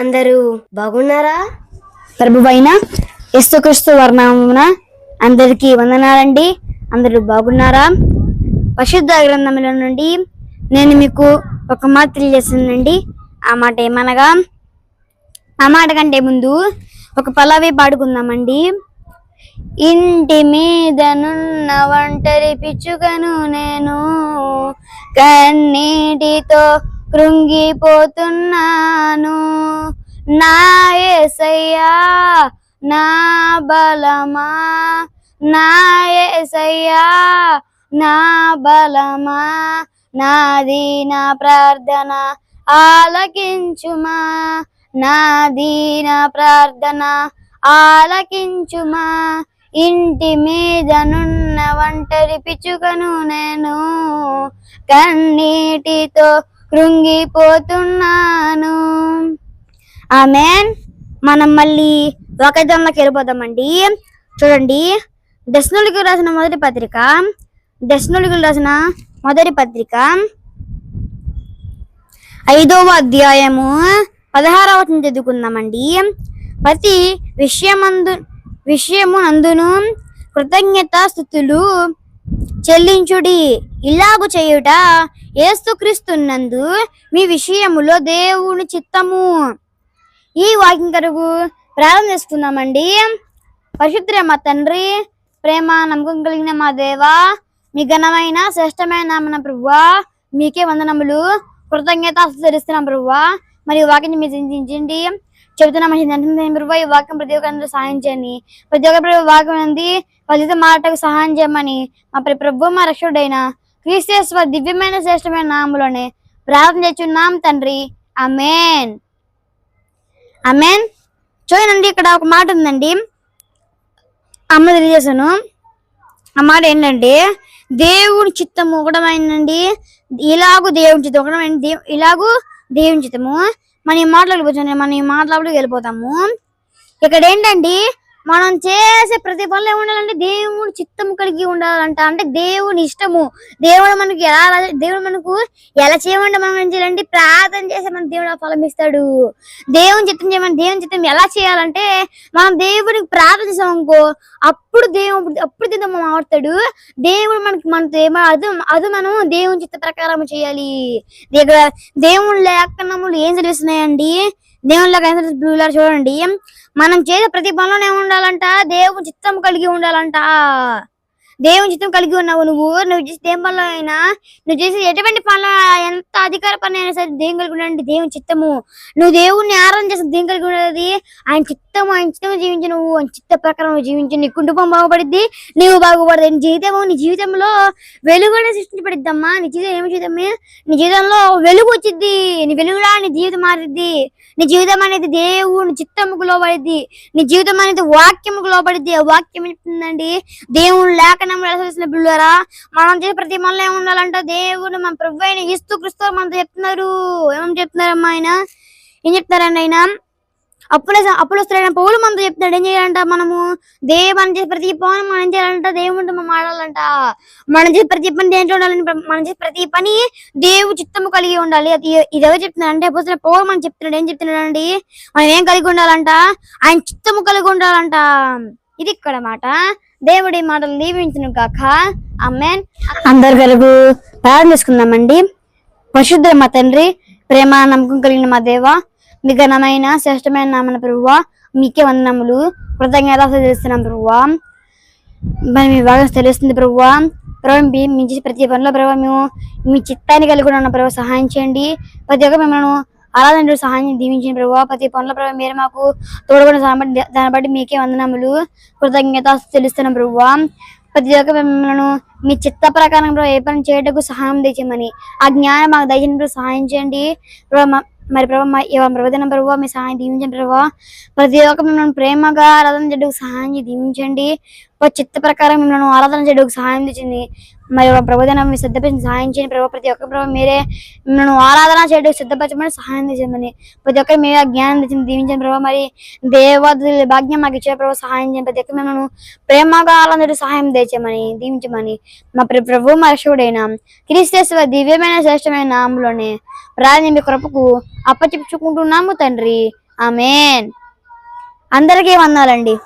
అందరూ బాగున్నారా? ప్రభువైన యేసుక్రీస్తు వర్ణమున అందరికీ వందనాలండి. అందరూ బాగున్నారా? పరిశుద్ధ గ్రంథముల నుండి నేను మీకు ఒక మాట తెలియజేస్తున్నానండి. ఆ మాట ఏమనగా ఆ మాట కంటే ముందు ఒక పలావి పాడుకుందామండి. ఇంటి మీదనున్న ఒంటరి పిచ్చుకను నేను కన్నీటితో కృంగిపోతున్నాను. నా యేసయ్యా నా బలమా? నా యేసయ్యా నా బలమా? నాది నా ప్రార్థన ఆలకించుమా? నాది నా ప్రార్థన ఆలకించుమా? ఇంటి మీదనున్న ఒంటరి పిచ్చుకను నేను కన్నీటితో కృంగిపోతున్నాను. ఆమెన్. మనం మళ్ళీ ఒక వాకదంలోకి వెళ్ళిపోదామండి. చూడండి. దశనులకు రాసిన మొదటి పత్రిక. దశనులకు రాసిన మొదటి పత్రిక. ఐదవ అధ్యాయము పదహారవ వచనం చదువుకుందామండి. ప్రతి విషయమందు విషయము నందును కృతజ్ఞత స్థుతులు చెల్లించుడి. ఇలాగు చేయుట ఏస్తుక్రీస్తున్నందు మీ విషయములో దేవుని చిత్తము. ఈ వాక్యం కొరకు ప్రారంభం చేసుకుందామండి పరిశుద్ధ మా తండ్రి ప్రేమ నమ్మకం కలిగిన మా దేవా మీ ఘనమైన శ్రేష్టమైన మన ప్రభువా మీకే వందనములు కృతజ్ఞత తెలుస్తున్నాం ప్రభువా మరి ఈ మీరు చింతించండి. చెబుతున్నాం ప్రభు ఈ వాక్యం ప్రతి ఒక్కరు సహాయం చేయండి ప్రతి ఒక్క ప్రభు వాక్యం ఉంది ఫలిత మాటకు సహాయం చేయమని మా ప్రభు మా రక్షుడైన క్రీస్తేశ్వర దివ్యమైన శ్రేష్టమైన నామంలోనే ప్రార్థన చేస్తున్నాం తండ్రి. అమేన్ అమేన్ చూడండి ఇక్కడ ఒక మాట ఉందండి. అమ్మ తెలియజేశాను. ఆ మాట ఏంటంటే దేవుని చిత్తము ఒకటమైందండి. ఇలాగూ దేవుని చిత్తం ఒకటమైన దేవు ఇలాగూ దేవుని చిత్తము. మనం ఈ మాటలకు మనం ఈ మాటలకు వెళ్ళిపోతాము. ఇక్కడ ఏంటండి మనం చేసే ప్రతి పనులు ఏముండాలంటే దేవుడు చిత్తం కలిగి ఉండాలంట. అంటే దేవుని ఇష్టము. దేవుడు మనకి ఎలా దేవుడు మనకు ఎలా చేయమంటే మనం ఏం చేయాలంటే ప్రార్థన చేస్తే మన దేవుడు ఫలం ఇస్తాడు. దేవుని చిత్తం చేయమని దేవుని చిత్తం ఎలా చేయాలంటే మనం దేవుడికి ప్రార్థన చేసామనుకో అప్పుడు దేవుడు అప్పుడు దేవుడు మనం ఆడతాడు. దేవుడు మనకి మనతో ఏమో అది అది మనం దేవుని చిత్త ప్రకారం చేయాలి. ఇక్కడ దేవుని లేఖనములు ఏం చదివిస్తున్నాయండి? దేవుని లేఖ చూడండి. మనం చేసే ప్రతి పనిలోనే ఉండాలంట దేవుని చిత్తం కలిగి ఉండాలంట. దేవుని చిత్తం కలిగి ఉన్నావు నువ్వు. నువ్వు చేసే దేని పనులు అయినా నువ్వు చేసే ఎటువంటి పనులు ఎంత అధికార పని అయినా సరే దేవుని కలిగి ఉండండి దేవుని చిత్తము. నువ్వు దేవుణ్ణి ఆరాధన చేసే దేవుని కలిగి ఉండేది ఆయన చిత్తము ఆయన చిత్తము జీవించి నువ్వు. ఆయన చిత్త ప్రకారం నువ్వు జీవించి. నీ కుటుంబం బాగుపడిద్ది నీవు బాగుపడదు. నీ జీవితము నీ జీవితంలో వెలుగునే సృష్టించబడిద్దమ్మా. నీ జీవితం ఏమి జీవితమే? నీ జీవితంలో వెలుగు వచ్చిద్ది. నీ వెలుగులా నీ జీవితం మారిద్ది. నీ జీవితం అనేది దేవుని చిత్తముకు లోబడిద్ది. నీ జీవితం అనేది వాక్యముకు లోబడిద్ది. ఆ వాక్యం చెప్తుందండి? దేవుని లేఖనం రాసిన మనం చేసే ప్రతి మనలో ఏముండాలంటే? దేవుడు మన ప్రభు అయిన ఇస్తూ క్రిస్తు మనతో చెప్తున్నారు. ఏమని చెప్తున్నారమ్మా ఆయన? ఏం చెప్తున్నారండి ఆయన? అప్పుడే అప్పుడు వస్తారైన పౌలు మనతో చెప్తున్నాడు. ఏం చేయాలంట మనము? దేవు మనం చేసే ప్రతి పని మనం ఏం చేయాలంట? దేవుడితో మనం ఆడాలంట. మనం చేసే ప్రతి పని దేంట్లో ఉండాలని మనం చేసే ప్రతి పని దేవు చిత్తము కలిగి ఉండాలి. అది ఇది ఎవరు చెప్తున్నాడు అంటే అప్పుడు పౌలు మనం చెప్తున్నాడు. ఏం చెప్తున్నాడు అండి మనం ఏం కలిగి ఉండాలంట? ఆయన చిత్తము కలిగి ఉండాలంట. ఇది ఇక్కడ మాట దేవుడి మాటలు దీవించును కాక అమ్మేన్ అందరి కొరకు ప్రార్థన చేసుకుందామండి. పరిశుద్ధ మా తండ్రి ప్రేమ నమ్మకం కలిగిన మా దేవ మీ ఘనమైన శ్రేష్టమైన నామన ప్రభువ మీకే వందనములు. కృతజ్ఞత చేస్తున్నాం ప్రభువ. మరి మీ బాగా తెలుస్తుంది ప్రభువ. ప్రభు మీ చేసే ప్రతి పనిలో ప్రభావ మేము మీ చిత్తాన్ని కలిగి ఉన్న. ప్రభావ సహాయం చేయండి. ప్రతి ఒక్క మిమ్మల్ని ఆరాధన సహాయం దీవించిన ప్రభావ ప్రతి పనుల ప్రభావ మీరు మాకు తోడుకొని దాన్ని బట్టి మీకే వందనములు. కృతజ్ఞత తెలుస్తున్నాం ప్రభువా ప్రతి ఒక్క మిమ్మల్ని మీ చిత్త ప్రకారం ఏ పని చేయటకు సహాయం తెచ్చామని ఆ జ్ఞానం మాకు దయచిన సహాయం చేయండి. మరి ప్రభావ మా ఈ ప్రభావ మీ సహాయం దీవించండి ప్రభావ ప్రతి ఒక్క మిమ్మల్ని ప్రేమగా ఆరాధన చేయడానికి సహాయం దీవించండి. వారి చిత్త ప్రకారం మిమ్మల్ని ఆరాధన చేయడానికి సహాయం తెచ్చింది మరి ఒక ప్రబోధన మీరు సిద్ధపరిచి సహాయం చేయండి ప్రభావ ప్రతి ఒక్క ప్రభావ మీరే మిమ్మల్ని ఆరాధన చేయడానికి సిద్ధపరచమని సహాయం తెచ్చిందని ప్రతి ఒక్కరు మీరే జ్ఞానం తెచ్చింది దీవించండి ప్రభావ మరి దేవాదుల భాగ్యం మాకు ఇచ్చే ప్రభావ సహాయం చేయండి. ప్రతి ఒక్క మిమ్మల్ని ప్రేమగా ఆరాధన సహాయం తెచ్చామని దీవించమని మా ప్ర- ప్రభు మరక్షుడైన క్రీస్తేశ్వర దివ్యమైన శ్రేష్టమైన నామంలోనే ప్రార్థన మీ కృపకు అప్పచెప్పుకుంటున్నాము తండ్రి. ఆమెన్. అందరికీ వందాలండి.